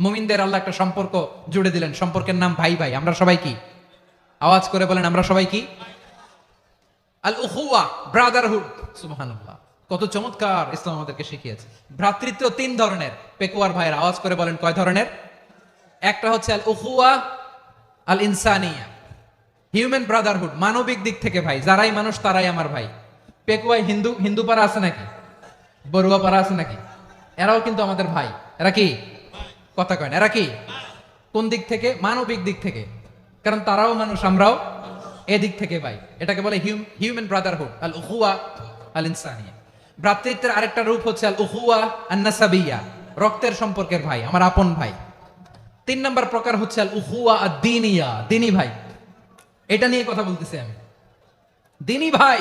মুমিনদের আল্লাহ একটা সম্পর্ক জুড়ে দিলেন। সম্পর্কের নাম ভাই ভাই। আমরা সবাই কি? আওয়াজ করে বলেন, আমরা সবাই কি? আল উহুয়া ব্রাদারহুড কত চমৎকার ইসলাম আমাদেরকে শিখিয়েছে। ভ্রাতৃত্ব তিন ধরনের। পেকুয়ার ভাইয়ের আওয়াজ করে বলেন, কয় ধরনের? একটা হচ্ছে আল উহুয়া আল ইনসানিয়া হিউম্যান ব্রাদারহুড মানবিক দিক থেকে ভাই। যারাই মানুষ, তারাই আমার ভাই। পেকুয়ায় হিন্দু হিন্দু পাড়া আছে নাকি? বড়ুয়া পাড়া আছে নাকি? এরাও কিন্তু আমাদের ভাই। এরা কি? কথা কয় না। এরা কি? কোন দিক থেকে? মানবিক দিক থেকে। কারণ তারাও মানুষ, আমরাও এদিক থেকে ভাই এটাকে বলে হিউম্যান ব্রাদারহুড আল উহুয়া আল ইনসানিয়া ভ্রাতৃত্বের আরেকটা রূপ হচ্ছে আল উহুয়া আন্নাসাবিয়া রক্তের সম্পর্কের ভাই, আমার আপন ভাই। তিন নম্বর প্রকার হচ্ছে আল উহুয়া দিনিয়া দিনী ভাই। এটা নিয়ে কথা বলতেছি আমি। দিনী ভাই,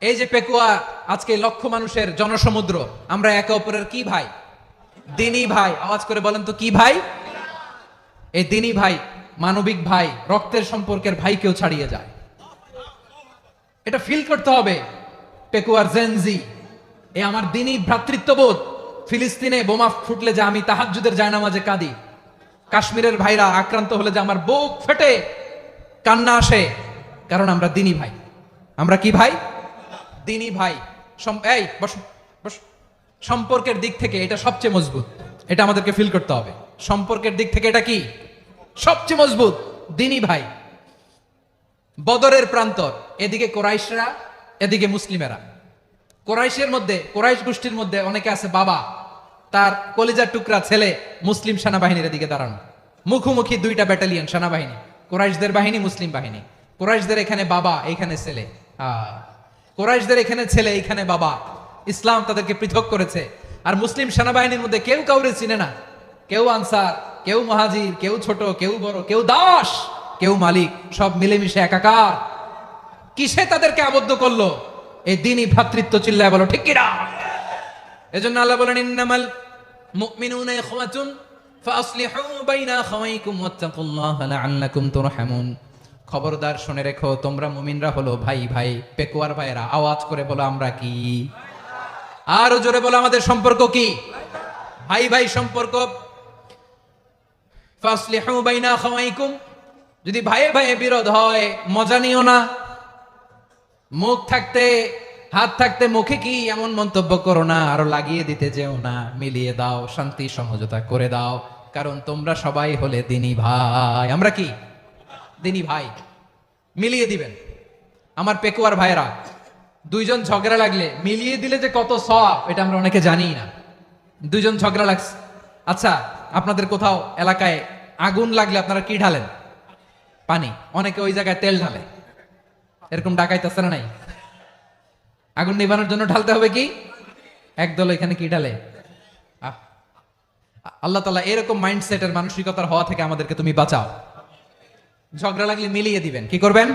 এই যে পেকুয়া, আজকে লক্ষ মানুষের জনসমুদ্র, আমরা একে অপরের কি ভাই? দিনী ভাই, আওয়াজ করে বলেন তো কি ভাই? এই দিনী ভাই, মানবিক ভাই, রক্তের সম্পর্কের ভাইকেও ছাড়িয়ে যায়। এটা ফিল করতে হবে। পেকুয়ার জেনজি এ আমার দিনী ভ্রাতৃত্ববোধ। ফিলিস্তিনে বোমা ফুটলে যে আমি তাহাজ্জুদের জায়নামাজে কাঁদি। কাশ্মীরের ভাইরা আক্রান্ত হলে যে আমার বুক ফেটে, কান্না আসে, কারণ আমরা দিনী ভাই। আমরা কি ভাই? দিনী ভাই। এই, বস বস। সম্পর্কের দিক থেকে এটা সবচেয়ে মজবুত। এটা আমাদেরকে ফিল করতে হবে। সম্পর্কের দিক থেকে এটা কি? সবচেয়ে মজবুত দিনী ভাই। বদরের প্রান্তর এদিকে কোরাইশরা এদিকে মুসলিমেরা। কোরাইশের মধ্যে কোরাইশ গোষ্ঠীর মধ্যে অনেকে আছে বাবা। তার কলিজার টুকরা ছেলে মুসলিম সেনাবাহিনীর এদিকে দাঁড়ানো। মুখোমুখি দুইটা ব্যাটালিয়ন সেনাবাহিনী। কোরাইশদের বাহিনী মুসলিম বাহিনী। কোরাইশদের এখানে বাবা এখানে ছেলে। আহ, কোরাইশদের এখানে ছেলে এখানে বাবা। ইসলাম তাদেরকে পৃথক করেছে। আর মুসলিম সেনাবাহিনীর মধ্যে কেউ কাউরে চিনে না। কেউ আনসার, কেউ মহাজির, কেউ ছোট, কেউ বড়, কেউ দাস, কেউ মালিক, সব মিলেমিশে একাকার। কিসে তাদেরকে আবদ্ধ করল? এই দিনই ভ্রাতৃত্ব চিল্লায় বলো, ঠিক কিনা? এজন্য আল্লাহ বলেন, ইন্নামাল মুমিনুনা ইখওয়াতুন ফাসলিহু বাইনা আখাওয়াইকুম ওয়াত্তাকুল্লাহা লাআল্লাকুম তুরহামুন। খবরদার শুনে রেখো, তোমরা মুমিনরা হলো ভাই ভাই, পেকুয়ার ভাইরা আওয়াজ করে বলো, আমরা কি? আরও জোরে বলো, আমাদের সম্পর্ক কি? ভাই ভাই সম্পর্ক। যদি ভাইয়ে ভাইয়ে বিরোধ হয়, মজা নিও না। মুখ থাকতে, হাত থাকতে, মুখে কি এমন মন্তব্য করো না? আরও লাগিয়ে দিতে যেও না। মিলিয়ে দাও, শান্তি, সমঝোতা করে দাও। কারণ তোমরা সবাই হলে দিনী ভাই। আমরা কি? দিনী ভাই। মিলিয়ে দিবেন। আমার পেকুয়ার ভাইরা দুইজন ঝগড়া লাগলে মিলিয়ে দিলে যে কত সব এটা আমরা অনেকে জানি না। দুইজন ঝগড়া লাগছে। আচ্ছা আপনাদের কোথাও এলাকায় আগুন লাগলে আপনারা কি ঢালেন? পানি। অনেকে ওই জায়গায় তেল ঢালে। এরকম ডাকাইতেছে না নাই? আগুন নিবানোর জন্য ঢালতে হবে কি? একদল এখানে কি ঢালে? আল্লাহ তালা এরকম মাইন্ডসেটের মানসিকতার হওয়া থেকে আমাদেরকে তুমি বাঁচাও। ঝগড়া লাগলে মিলিয়ে দিবেন। কি করবেন?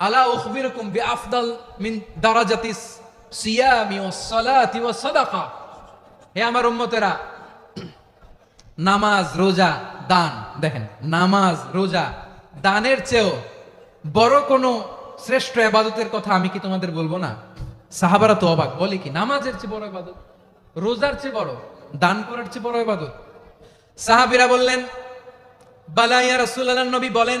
আলা উখবিরুকুম বি আফদল মিন দারাজাতিস সিয়ামি ওয়াস সালাতি ওয়াস সাদাকা। হে আমার উম্মতেরা, নামাজ, রোজা, দান, দেখেন, নামাজ, রোজা, দানের চেয়েও বড় কোনো শ্রেষ্ঠ আবাদতের কথা আমি কি তোমাদের বলব না? সাহাবারা তো অবাক, বলে কি, নামাজের চেয়ে বড় আবাদত রোজার চেয়ে বড়, দান করার চেয়ে বড় আবাদত সাহাবিরা বললেন বালাইয়া রাসূলুল্লাহ, নবী বলেন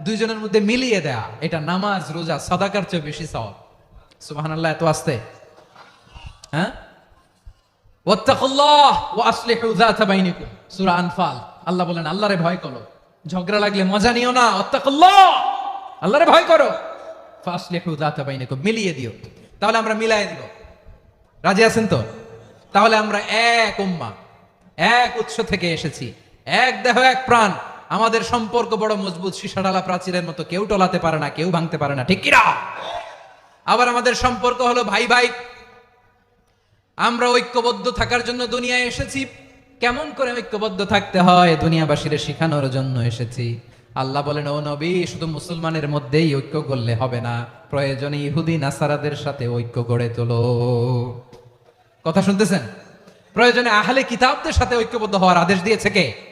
দুইজনের মধ্যে মিলিয়ে দেয়া। এটা নামাজ, রোজা, সাদাকার চেয়ে বেশি সওয়াব। সুবহানাল্লাহ, এত আসতে। হ্যাঁ? আল্লাহ বলেন, আল্লাহরে ভয় করো। ঝগড়া লাগলে মজা নিও না। আল্লাহরে ভয় করো। মিলিয়ে দিও। তাহলে আমরা মিলাই দিব। রাজি আছেন তো? তাহলে আমরা এক উম্মা। এক উৎস থেকে এসেছি। এক দেহ, এক প্রাণ। আমাদের সম্পর্ক বড় মজবুত, সীসাডালা প্রাচীরের মতো কেউ টলাতে পারে না, কেউ ভাঙতে পারে না, ঠিক কিনা? আবার আমাদের সম্পর্ক হলো ভাই ভাই। আমরা ঐক্যবদ্ধ থাকার জন্য দুনিয়ায় এসেছি। কেমন করে ঐক্যবদ্ধ থাকতে হয়? দুনিয়াবাসীর শেখানোর জন্য এসেছি। আল্লাহ বলেন, ও নবী, শুধু মুসলমানের মধ্যেই ঐক্য করলে হবে না। প্রয়োজনে ইহুদি, নাসারাদের সাথে ঐক্য গড়ে তোলো। কথা শুনতেছেন? প্রয়োজনে আহলে কিতাবদের সাথে ঐক্যবদ্ধ হওয়ার আদেশ দিয়েছে কে?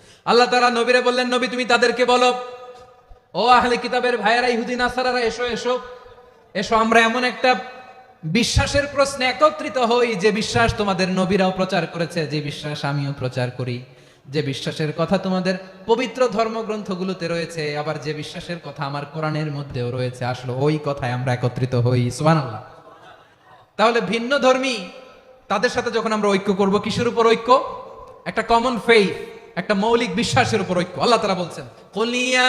আল্লাহ তারা নবীরে বললেন, নবী, তুমি তাদেরকে বলো, ও আহলে কিতাবের ভাইয়েরা, ইহুদি, নাসারারা, এসো এসো। এসো, আমরা এমন একটা বিশ্বাসের প্রশ্নে একত্রিত হই যে বিশ্বাস তোমাদের নবীরাও প্রচার করেছে, যে বিশ্বাস আমিও প্রচার করি। যে বিশ্বাসের কথা তোমাদের পবিত্র ধর্মগ্রন্থগুলোতে রয়েছে, আবার যে বিশ্বাসের কথা আমার কোরআনের মধ্যেও রয়েছে, আসলে ওই কথায় আমরা একত্রিত হই। সুবহানাল্লাহ। তাহলে ভিন্ন ধর্মী তাদের সাথে যখন আমরা ঐক্য করব, কিসের উপর ঐক্য? একটা কমন ফেইথ একটা মৌলিক বিশ্বাসের উপর ঐক্য আল্লাহ তারা বলছেন কুলিয়া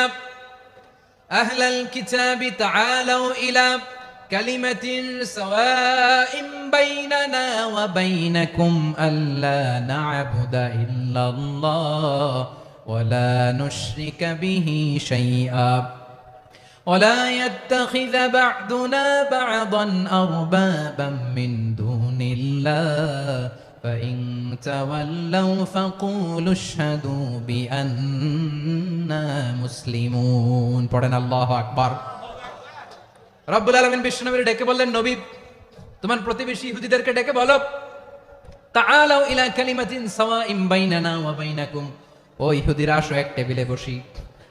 أهل الكتاب تعالوا إلى كلمة سواء بيننا وبينكم ألا نعبد إلا الله ولا نشرك به شيئا ولا يتخذ بعضنا بعضا أربابا من دون الله فإن تولوا فقولوا اشهدوا بأننا مسلمون পড়েন আল্লাহ আকবার রব্বুল আলামিন বিশ্বনবীর ডেকে বললেন নবী তোমার প্রতিবেশী ইহুদিদেরকে ডেকে বলো তাআলাউ ইলা কালিমাতিন সাওয়াইম বাইনানা ওয়া বাইনাকুম ও ইহুদিরা আসো এক টেবিলে বসি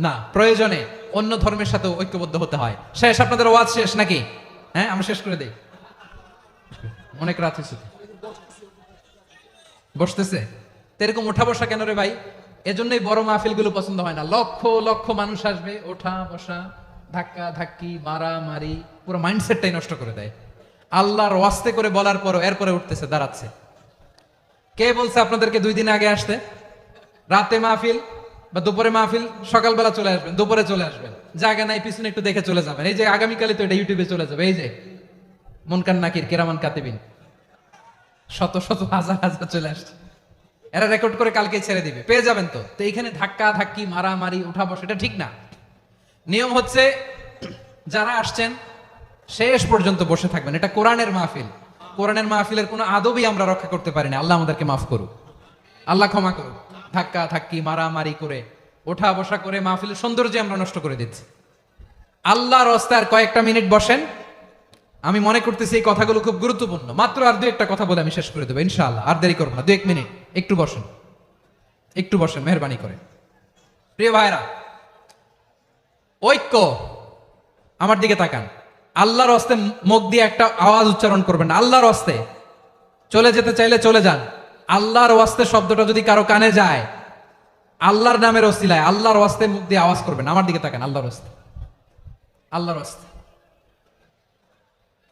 না, প্রয়োজনে অন্য ধর্মের সাথে ঐক্যবদ্ধ হতে হয়। শেষ, আপনাদের ওয়াজ শেষ নাকি? হ্যাঁ আমি শেষ করে দেই। অনেক রাত হয়েছে বসতেছে? এরকম ওঠা বসা কেন রে ভাই? এজন্যই বড় মাহফিলগুলো পছন্দ হয় না। লক্ষ লক্ষ মানুষ আসবে, ওঠা, বসা, ধাক্কা, ধাক্কি মারা মারি পুরো মাইন্ডসেটটাই নষ্ট করে দেয়। আল্লাহর ওয়াস্তে করে বলার পরও এরপরে উঠতেছে, দাঁড়াচ্ছে। কে বলছে আপনাদেরকে দুই দিন আগে আসতে? রাতে মাহফিল? বা দুপুরে মাহফিল সকালবেলা চলে আসবেন, দুপুরে চলে আসবেন। জায়গা নাই, পিছনে একটু দেখে চলে যাবেন। এই যে আগামীকালে তো এটা ইউটিউবে চলে যাবে, এই যে মনকান নাকির, কেরামান কাতিবিন। শত শত, হাজার হাজার চলে আসছে। এরা রেকর্ড করে কালকে ছেড়ে দিবে। পেয়ে যাবেন তো। তো এইখানে ধাক্কা, ধাক্কি, মারামারি, উঠা বসা, এটা ঠিক না। নিয়ম হচ্ছে, যারা আসছেন, শেষ পর্যন্ত বসে থাকবেন। এটা কোরআনের মাহফিল। কোরআনের মাহফিলের কোনো আদবই আমরা রক্ষা করতে পারি না। আল্লাহ আমাদেরকে মাফ করুক। আল্লাহ ক্ষমা করুক। ধাক্কা, ধাক্কি, মারামারি করে, ওঠা বসা করে মাহফিলের সৌন্দর্য আমরা নষ্ট করে দিচ্ছি। আল্লাহর রাস্তায় আর কয়েকটা মিনিট বসেন। আমি মনে করতেছি এই কথাগুলো খুব গুরুত্বপূর্ণ। মাত্র আর দু একটা কথা বলে আমি শেষ করে দেবো, ইনশাআল্লাহ। আর দেরি করব না। দু এক মিনিট, একটু বসেন। একটু বসেন, মেহরবানি করে। প্রিয় ভাইরা, ঐক্য আমার দিকে তাকান। আল্লাহর হস্তে মুখ দিয়ে একটা আওয়াজ উচ্চারণ করবেন আল্লাহর হস্তে চলে যেতে চাইলে চলে যান। আল্লাহর ওয়াস্তে শব্দটা যদি কারও কানে যায়, আল্লাহর নামের ওসিলায় আল্লাহর ওয়াস্তে মুখ দিয়ে আওয়াজ করবেন। আমার দিকে তাকান, আল্লাহর ওয়াস্তে। আল্লাহর ওয়াস্তে।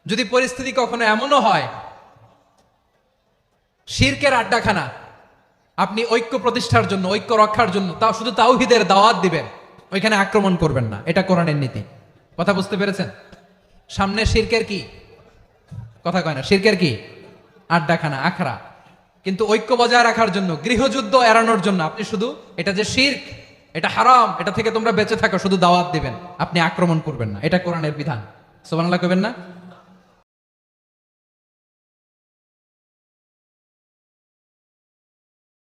যদি পরিস্থিতি কখনো এমনও হয়, শিরকের আড্ডাখানা, আপনি ঐক্য প্রতিষ্ঠার জন্য, ঐক্য রক্ষার জন্য তাও শুধু তাওহিদের দাওয়াত দিবেন, ওইখানে আক্রমণ করবেন না। এটা কোরআনের নীতি। কথা বুঝতে পেরেছেন? সামনে শিরকের কি? কথা কয় না, শিরকের কি? আড্ডাখানা, আখড়া। কিন্তু ঐক্য বজায় রাখার জন্য, গৃহযুদ্ধ এড়ানোর জন্য আপনি শুধু এটা যে শির্ক, এটা হারাম, এটা থেকে তোমরা বেঁচে থাকো, শুধু দাওয়াত দিবেন। আপনি আক্রমণ করবেন না। এটা কোরআনের বিধান। সোমান্লা করবেন না?